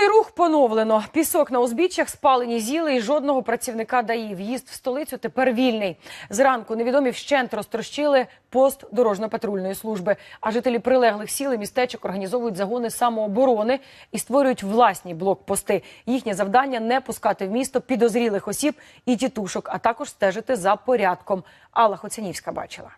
Патрульний рух поновлено. Пісок на узбіччях, спалені зіли і жодного працівника ДАІ. В'їзд в столицю тепер вільний. Зранку невідомі вщент розтрощили пост дорожньо-патрульної служби. А жителі прилеглих сіл і містечок організовують загони самооборони і створюють власні блокпости. Їхнє завдання не пускати в місто підозрілих осіб і тітушок, а також стежити за порядком. Алла Хоцянівська бачила.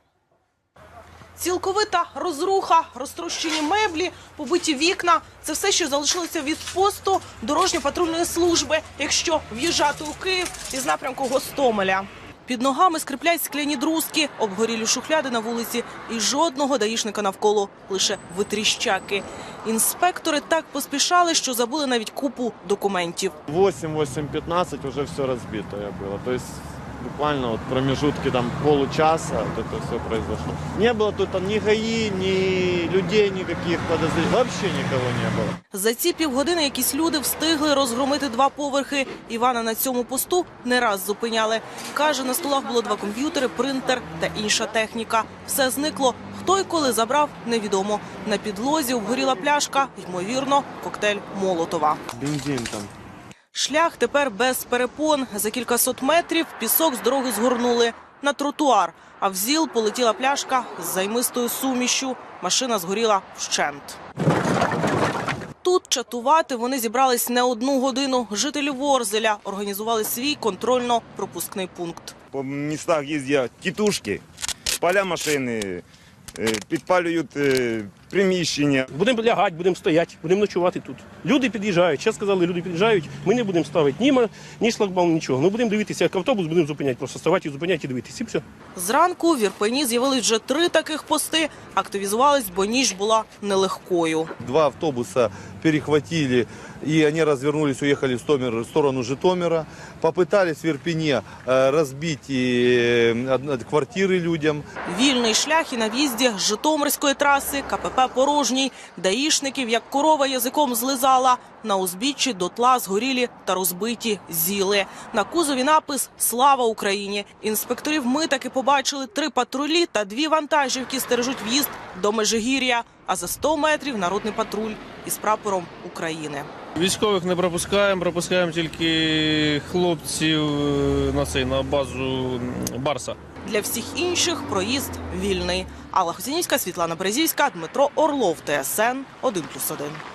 Цілковита розруха, розтрощені меблі, побиті вікна – це все, що залишилося від посту дорожньо-патрульної служби, якщо в'їжджати у Київ із напрямку Гостомеля. Під ногами скриплять скляні друзки, обгорілі шухляди на вулиці і жодного даїшника навколо, лише витріщаки. Інспектори так поспішали, що забули навіть купу документів. 8-8-15 уже все разбитое было. То есть буквально вот промежутки там получаса вот это все произошло. Не было тут там ни ГАИ, ни людей никаких подозрений. Вообще никого не было. За ці півгодини якісь люди встигли розгромити два поверхи. Івана на цьому посту не раз зупиняли. Каже, на столах було два комп'ютери, принтер та інша техніка. Все зникло. Хто і коли забрав, невідомо. На підлозі обгоріла пляшка, ймовірно, коктейль Молотова. Бензин там. Шлях тепер без перепон. За кількасот метрів пісок з дороги згорнули на тротуар. А в ЗІЛ полетіла пляшка з займистою сумішю. Машина згоріла вщент. Тут чатувати вони зібрались не одну годину. Жителі Ворзеля організували свій контрольно-пропускний пункт. По містах їздять тітушки, паля машини, е, підпалюють е, приміщення. Будемо лягати, будемо стояти, будемо ночувати тут. Люди під'їжджають. Ще сказали, люди під'їжджають. Ми не будемо ставити ні, ма- ні шлагбаум, нічого. Ми будемо дивитися, як автобус будемо зупиняти, просто ставати і зупиняти і дивитися. І все. Зранку в Ірпені з'явились вже три таких пости. Активізувались, бо ніч була нелегкою. Два автобуса перехватили, и они развернулись, уехали в Стомер- в сторону Житомира. Попытались в Ирпене э, разбить и, э, од- квартиры людям. Вільний шлях і на в'їзді з Житомирської траси, КПП порожній. Даїшників, як корова язиком злизала. На узбіччі дотла згорілі та розбиті зіли. На кузові напис «Слава Україні». Інспекторів ми таки побачили три патрулі та дві вантажівки стережуть в'їзд до Межигір'я. А за 100 метрів народний патруль із прапором України. Військових не пропускаємо, пропускаємо тільки хлопців е, на базу Барса. Для всіх інших проїзд вільний. Алла Хоцінівська, Світлана Березівська, Дмитро Орлов, ТСН 1+,1.